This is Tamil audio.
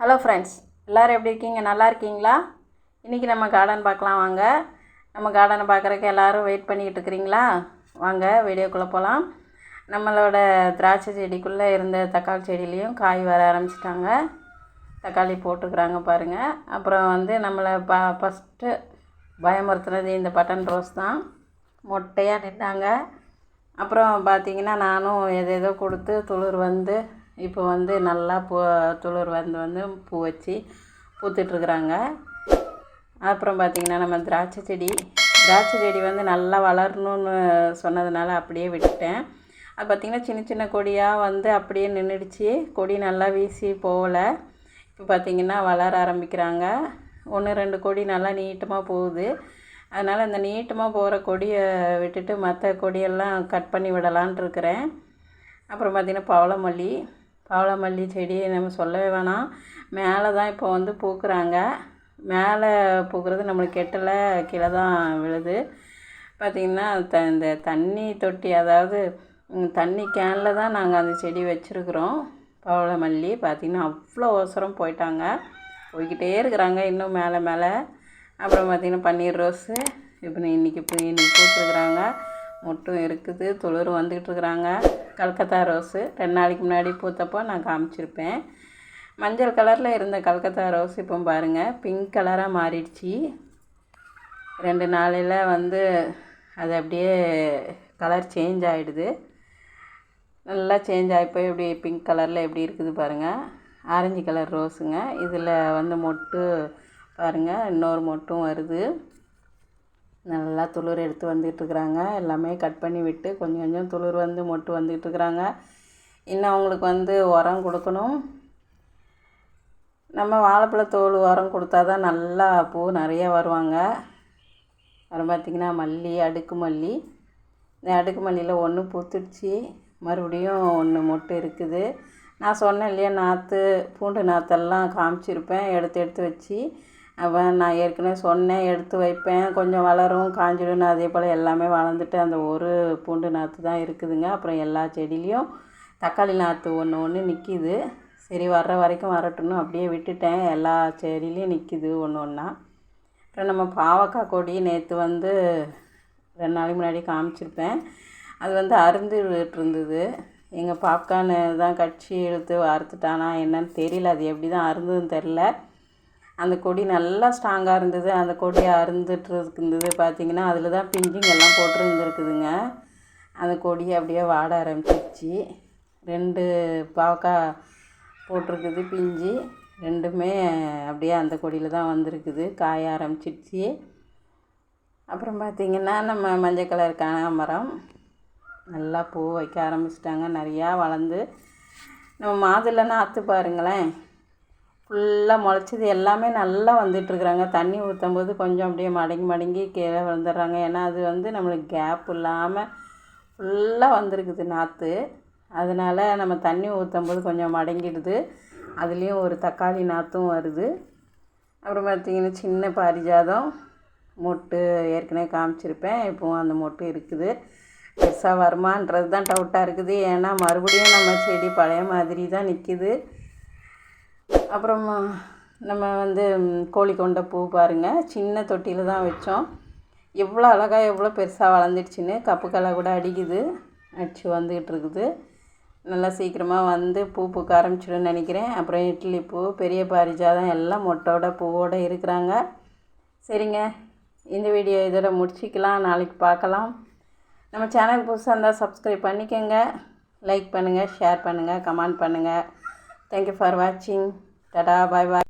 ஹலோ ஃப்ரெண்ட்ஸ் எல்லோரும் எப்படி இருக்கீங்க? நல்லா இருக்கீங்களா? இன்றைக்கி நம்ம கார்டன் பார்க்கலாம் வாங்க. நம்ம கார்டனை பார்க்குறக்கு எல்லோரும் வெயிட் பண்ணிக்கிட்டு இருக்கிறீங்களா? வாங்க வீடியோக்குள்ளே போகலாம் நம்மளோட திராட்சை செடிக்குள்ளே இருந்த தக்காளி செடியிலையும் காய் வர ஆரம்பிச்சிட்டாங்க. தக்காளி போட்டுக்கிறாங்க பாருங்கள் அப்புறம் வந்து நம்மளை ப ஃபஸ்ட்டு பயமுறுத்துனது இந்த பட்டன் ரோஸ் தான். மொட்டையாக நின்றாங்க அப்புறம் பார்த்திங்கன்னா நானும் எதேதோ கொடுத்து துளிர் வந்து இப்போ வந்து நல்லா பூ துளிர் வந்து வந்து பூ வச்சு பூத்துட்ருக்குறாங்க. அப்புறம் பார்த்திங்கன்னா நம்ம திராட்சை செடி. திராட்சை செடி வந்து நல்லா வளரணும்னு சொன்னதுனால அப்படியே விட்டுட்டேன். அது பார்த்திங்கன்னா சின்ன சின்ன கொடியாக வந்து அப்படியே நின்றுடுச்சு. கொடி நல்லா வீசி போகல. இப்போ பார்த்திங்கன்னா வளர ஆரம்பிக்கிறாங்க. ஒன்று ரெண்டு கொடி நல்லா நீட்டமாக போகுது. அதனால் அந்த நீட்டமாக போகிற கொடியை விட்டுட்டு மற்ற கொடியெல்லாம் கட் பண்ணி விடலான் இருக்கிறேன். அப்புறம் பார்த்திங்கன்னா பவளமல்லி. பவளமல்லி செடி நம்ம சொல்லவே வேணாம். மேலே தான் இப்போ வந்து பூக்குறாங்க. மேலே பூக்கிறது நம்மளுக்கு கெட்டலை கீழே தான் விழுது. பார்த்திங்கன்னா த இந்த தண்ணி தொட்டி அதாவது தண்ணி கேனில் தான் நாங்கள் அந்த செடி வச்சுருக்குறோம். பவளமல்லி பார்த்திங்கன்னா அவ்வளோ அவசரம் போயிட்டாங்க. போய்கிட்டே இருக்கிறாங்க இன்னும் மேலே மேலே. அப்புறம் பார்த்திங்கன்னா பன்னீர் ரோஸு இப்போ இன்றைக்கி இப்போ இன்றைக்கி பூத்துருக்குறாங்க. மொட்டும் இருக்குது துளிர் வந்துக்கிட்டு இருக்கிறாங்க. கல்கத்தா ரோஸு. ரெண்டு நாளைக்கு முன்னாடி பூத்தப்போ நான் காமிச்சிருப்பேன். மஞ்சள் கலரில் இருந்த கல்கத்தா ரோஸ் இப்போ பாருங்கள் பிங்க் கலராக மாறிடுச்சு. ரெண்டு நாளையில் வந்து அது அப்படியே கலர் சேஞ்ச் ஆகிடுது நல்லா சேஞ்ச் ஆகி போய் இப்படி பிங்க் கலரில் எப்படி இருக்குது பாருங்கள் ஆரஞ்சு கலர் ரோஸுங்க. இதில் வந்து மொட்டு பாருங்கள் இன்னொரு மொட்டும் வருது. நல்லா துளிர் எடுத்து வந்துகிட்ருக்குறாங்க எல்லாமே கட் பண்ணி விட்டு கொஞ்சம் கொஞ்சம் துளிர் வந்து மொட்டு வந்துகிட்ருக்குறாங்க இன்னும் அவங்களுக்கு வந்து உரம் கொடுக்கணும். நம்ம வாழைப்பழத்தோல் உரம் கொடுத்தா தான் நல்லா பூ நிறைய வருவாங்க. அப்புறம் பார்த்திங்கன்னா மல்லி அடுக்கு மல்லி. இந்த அடுக்கு மல்லியில் ஒன்று பூத்துடுச்சு. மறுபடியும் ஒன்று மொட்டு இருக்குது. நான் சொன்னேன் இல்லையா நாற்று பூண்டு நாற்றெல்லாம் காமிச்சிருப்பேன். எடுத்து எடுத்து வச்சு அவன் நான் ஏற்கனவே சொன்னேன் எடுத்து வைப்பேன் கொஞ்சம் வளரும் காஞ்சிடும் அதே போல் எல்லாமே வளர்ந்துட்டு அந்த ஒரு பூண்டு நாற்று தான் இருக்குதுங்க. அப்புறம் எல்லா செடியிலையும் தக்காளி நாற்று ஒன்று ஒன்று நிற்கிது சரி வர்ற வரைக்கும் வரட்டும்னு அப்படியே விட்டுட்டேன். எல்லா செடியிலையும் நிற்கிது ஒன்று ஒன்றா அப்புறம் நம்ம பாவக்காய் கொடி நேற்று வந்து ரெண்டு நாளைக்கு முன்னாடி காமிச்சிருப்பேன். அது வந்து அருந்துட்டு இருந்தது. எங்கள் பாப்கார்னு தான் கட்சி இழுத்து அறுத்துட்டானா என்னன்னு தெரியல. அது எப்படி தான் அருந்ததுன்னு தெரில அந்த கொடி நல்லா ஸ்ட்ராங்காக இருந்தது. அந்த கொடி அருந்துட்டு இருந்தது பார்த்திங்கன்னா அதில் தான் பிஞ்சுங்கெல்லாம் போட்டுருந்துருக்குதுங்க. அந்த கொடி அப்படியே வாட ஆரம்பிச்சிருச்சு. ரெண்டு பாவக்காய் போட்டிருக்குது பிஞ்சு. ரெண்டுமே அப்படியே அந்த கொடியில் தான் வந்திருக்குது. காய ஆரம்பிச்சிடுச்சு அப்புறம் பார்த்திங்கன்னா நம்ம மஞ்சள் கலர் கனகாமரம் நல்லா பூ வைக்க ஆரம்பிச்சிட்டாங்க. நிறையா வளர்ந்து நம்ம மாதுளை நாற்று பாருங்களேன். ஃபுல்லாக முளைச்சது எல்லாமே நல்லா வந்துட்டுருக்குறாங்க. தண்ணி ஊற்றும் போது கொஞ்சம் அப்படியே மடங்கி மடங்கி கீழே விழுந்துடுறாங்க. ஏன்னா அது வந்து நம்மளுக்கு கேப் இல்லாமல் ஃபுல்லாக வந்திருக்குது நாற்று அதனால் நம்ம தண்ணி ஊற்றும் போது கொஞ்சம் மடங்கிடுது. அதுலேயும் ஒரு தக்காளி நாற்றும் வருது. அப்புறம் பார்த்திங்கன்னா சின்ன பாரிஜாதம். மொட்டு ஏற்கனவே காமிச்சிருப்பேன். இப்போவும் அந்த மொட்டு இருக்குது. பெருசாக வருமான்றது தான் டவுட்டாக இருக்குது. ஏன்னா மறுபடியும் நம்ம செடி பழைய மாதிரி தான் நிற்கிது அப்புறம் நம்ம வந்து கோழி கொண்ட பூ பாருங்கள் சின்ன தொட்டியில் தான் வச்சோம். எவ்வளோ அழகாக எவ்வளோ பெருசாக வளர்ந்துடுச்சின்னு கப்பு கலை கூட அடிக்குது. அடிச்சு வந்துக்கிட்டு இருக்குது. நல்லா சீக்கிரமாக வந்து பூ பூக்க ஆரம்பிச்சிடும்னு நினைக்கிறேன். அப்புறம் இட்லி பூ பெரிய பாரிஜாதம் எல்லாம் மொட்டோட பூவோடு இருக்கிறாங்க. சரிங்க. இந்த வீடியோ இதோட முடிச்சிக்கலாம். நாளைக்கு பார்க்கலாம். நம்ம சேனல் புதுசாக இருந்தால் சப்ஸ்கிரைப் பண்ணிக்கோங்க. லைக் பண்ணுங்கள் ஷேர் பண்ணுங்கள் கமெண்ட் பண்ணுங்கள் தேங்க்யூ ஃபார் வாட்சிங் टाटा बाय बाय